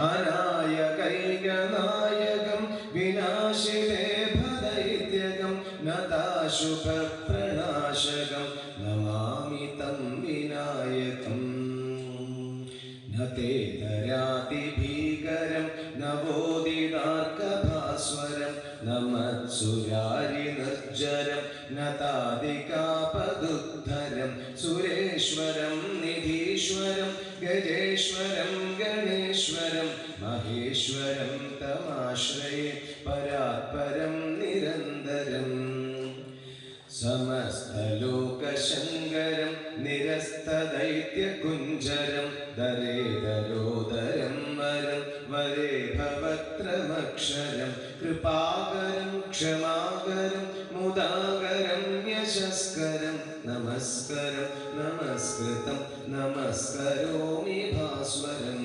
അനായ കൈകനായകം വിനാശിനേ ഭദൈത്യകം നതാശുഭ പ്രണാശകം നമാമി തം വിനായകം. ഭീകരം നവോദിതാർക്കഭാസ്വരം നമത്സുരാരി നിർജരം നതാദികാ സമസ്തലോകശങ്കരം നിരസ്തദൈത്യകുഞ്ചരം ദരേതരോദരം വരം വരേ ഭവത്രമക്ഷരം കൃപാകരം ക്ഷമാകരം മുദാകരം യശസ്കരം നമസ്കരം നമസ്കൃതം നമസ്കരോമി ഭാസ്വരം.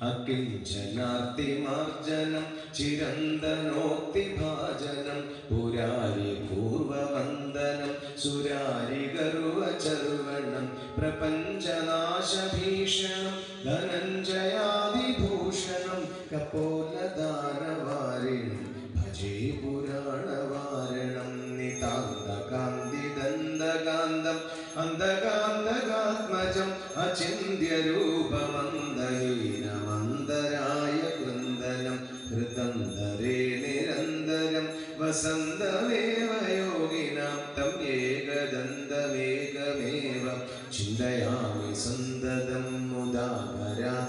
അകിഞ്ചനാർത്തിമാർജനം ചിരന്തനോക്തിഭാജനം പുരാരി പൂർവവന്ദനം സുരാരി ഗർവചർവണം പ്രപഞ്ചനാശഭീഷണം ധനഞ്ജയാതിഭൂഷണം കപോലദാനവാരിണം ഹൃദന്തരേ നിരന്തരം വസന്തമേവ യോഗിനാം തം ഏകദന്തമേകമേവ. ചിന്തയാമി സന്തതം മുദാകരാത്തമോദകം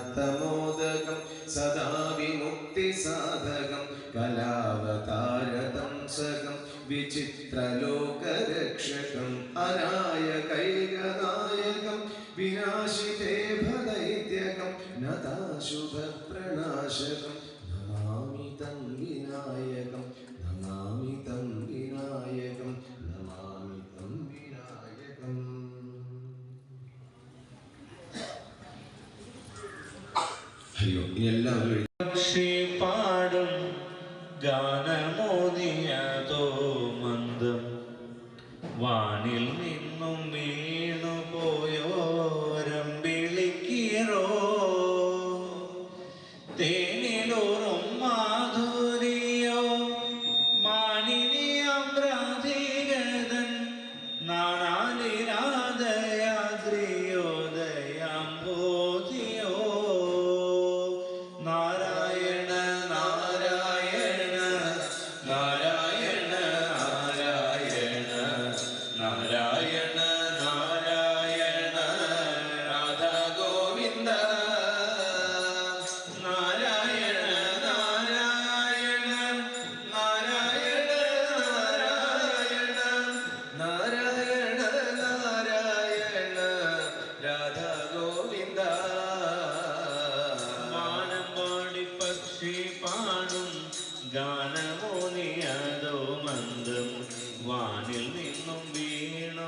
സദാ വിമുക്തിസാധകം കലാവതാരതംസകം വിചിത്രലോകരക്ഷകം അനായകൈകനായകം അയ്യോ ഇനി എല്ലാവരും വാനിൽ നിന്നും വീണു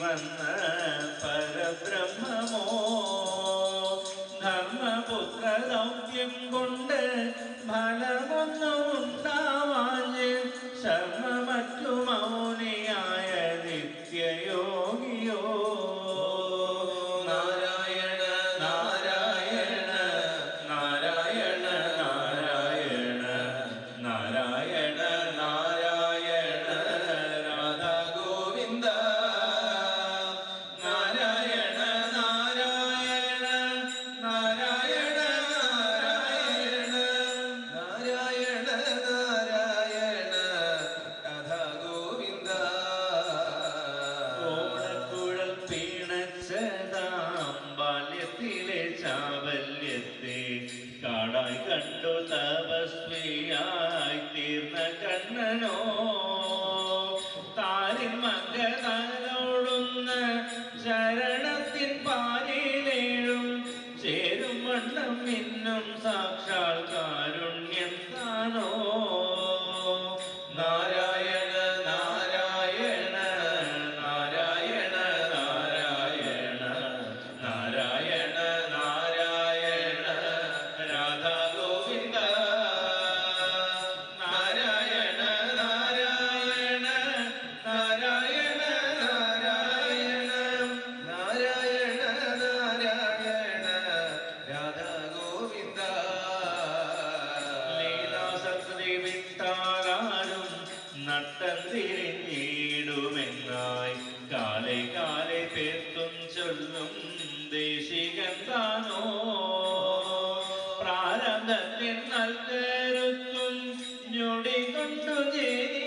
വന്ന പരബ്രഹ്മമോ no. ഭാരതത്തിൽ നൽകരുത്തും ഞൊടി കൊണ്ടു ജീവി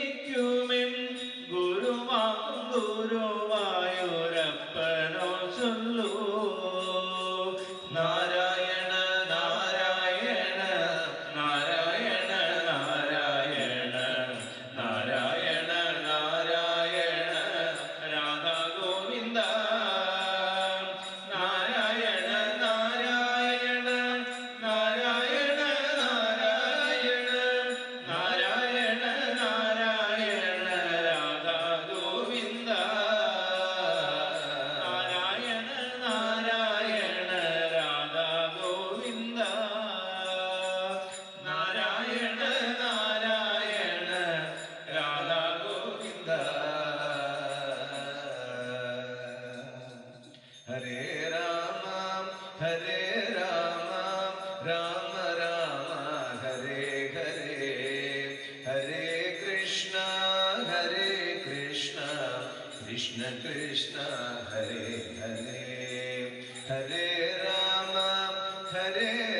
Kaderim